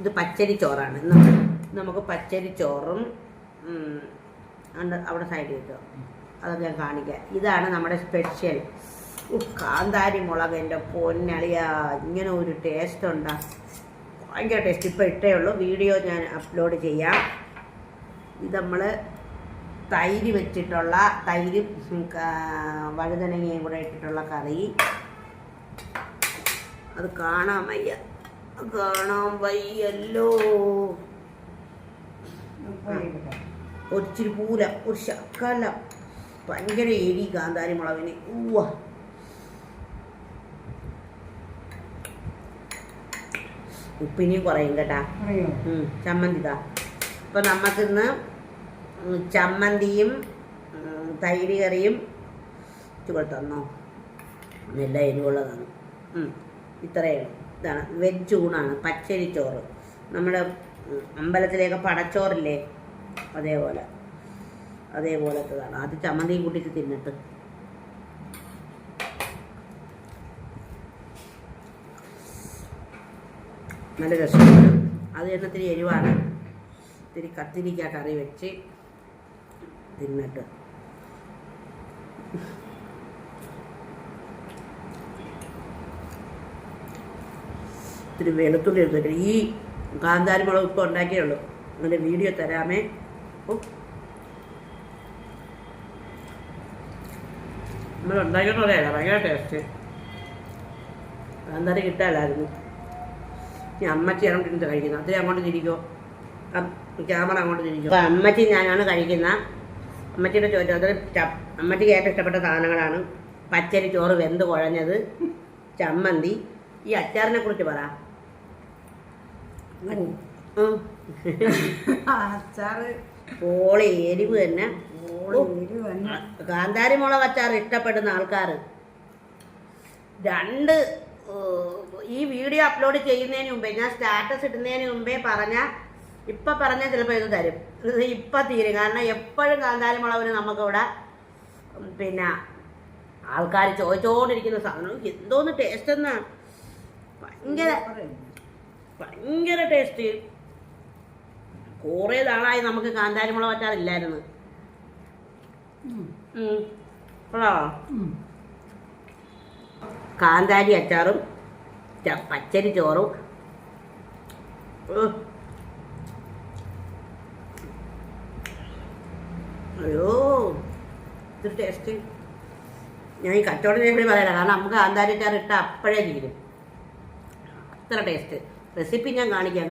ഇത് പച്ചരി ചോറാണ്. നമുക്ക് പച്ചരി ചോറും അവിടെ സൈഡ് വെച്ചോ അതൊക്കെ ഞാൻ കാണിക്കാം. ഇതാണ് നമ്മുടെ സ്പെഷ്യൽ കാന്താരി മുളക് എന്റെ പൊന്നളിയ. ഇങ്ങനെ ഒരു ടേസ്റ്റ് ഉണ്ടാ? ഭയങ്കര ടേസ്റ്റ് ഇപ്പോൾ ഇട്ടേ ഉള്ളൂ. വീഡിയോ ഞാൻ അപ്ലോഡ് ചെയ്യാം. ഇത് നമ്മൾ തൈര് വെച്ചിട്ടുള്ള തൈര് വഴുതനങ്ങയും കൂടെ ഇട്ടിട്ടുള്ള കറി. അത് കാണാൻ വയ്യ. കാണാൻ വയ്യല്ലോ. ഒരിച്ചിരി പൂല ഒരു ശക്കല ഭയങ്കര എരി കാന്താരി മുളകിന്. ഊവ ഉപ്പിനെയും കുറയും കേട്ടാ. ചമ്മന്തിതാ. അപ്പോൾ നമുക്കിന്ന് ചമ്മന്തിയും തൈര് കറിയും ചുവട്ടന്നോ നല്ല എരിവുള്ളതാണ് ഇത്രയേ ഉള്ളൂ. ഇതാണ്. വെജ് ഊണാണ് പച്ചരി ചോറ്. നമ്മുടെ അമ്പലത്തിലേക്ക് പടച്ചോറില്ലേ? അതേപോലെ. അതേപോലത്തതാണ്. അത് ചമ്മന്തിയും കൂട്ടിയിട്ട് തിന്നിട്ട്. നല്ല രസമാണ്. അത് തന്നെ ഇത്തിരി എരിവാണ്. ഇത്തിരി കത്തിരിക്ക കറി വെച്ച് തിന്നിട്ട്. ഇത്തിരി വെളുത്തുള്ളി എടുത്തിട്ട് ഈ കാന്താരി മുളക് ഇപ്പോൾ ഉണ്ടാക്കിയേ ഉള്ളൂ. അതിന്റെ വീഡിയോ തരാമേ. നമ്മൾ ഉണ്ടാക്കിയോണ്ടല്ലേ ഭയങ്കര ടേസ്റ്റ് കാന്താരി കിട്ടാലായിരുന്നു ഞാൻ അമ്മച്ചി അങ്ങോട്ട് ഇരുന്ന് കഴിക്കുന്നത് അത്രയും അങ്ങോട്ട് തിരിക്കോ. ക്യാമറ അങ്ങോട്ട് തിരിക്കും. അപ്പോൾ അമ്മച്ചി ഞാനാണ് കഴിക്കുന്ന. അമ്മച്ചിയുടെ ചോദിച്ചത് അമ്മച്ചിക്ക് ഏറ്റവും ഇഷ്ടപ്പെട്ട സാധനങ്ങളാണ് പച്ചരി ചോറ് വെന്ത് കുഴഞ്ഞത് ചമ്മന്തി. ഈ അച്ചാറിനെ കുറിച്ച് പറ. അച്ചാറ്. പോളി എരിവ് തന്നെ. കാന്താരി മുളക് അച്ചാർ ഇഷ്ടപ്പെടുന്ന ആൾക്കാർ രണ്ട് ഈ വീഡിയോ അപ്ലോഡ് ചെയ്യുന്നതിന് മുമ്പേ ഞാൻ സ്റ്റാറ്റസ് ഇടുന്നതിന് മുമ്പേ പറഞ്ഞ ഇപ്പൊ പറഞ്ഞാൽ ചിലപ്പോൾ ഇത് തരും. ഇപ്പൊ തീരും. കാരണം എപ്പോഴും കാന്താരി മുളകിന് നമുക്കിവിടെ പിന്നെ ആൾക്കാർ ചോദിച്ചോണ്ടിരിക്കുന്ന സാധനം. എന്തോന്ന് ടേസ്റ്റ് എന്നാ? ഭയങ്കര ഭയങ്കര ടേസ്റ്റ് കുറേ നാളായി നമുക്ക് കാന്താരി മുളക് അച്ചാർ ഇല്ലായിരുന്നു ഉം. ഉം. കൊള്ളാമോ? കാന്താരി അച്ചാറും പച്ചരി ചോറും. അയ്യോ ഇത്തിരി ടേസ്റ്റ് ഞാൻ ഈ കച്ചവടത്തിനെ കൂടി പറയാം കാരണം നമുക്ക് കാന്താരി അച്ചാർ ഇട്ട അപ്പോഴേ തീരും. അത്ര ടേസ്റ്റ് റെസിപ്പി ഞാൻ കാണിക്കാം.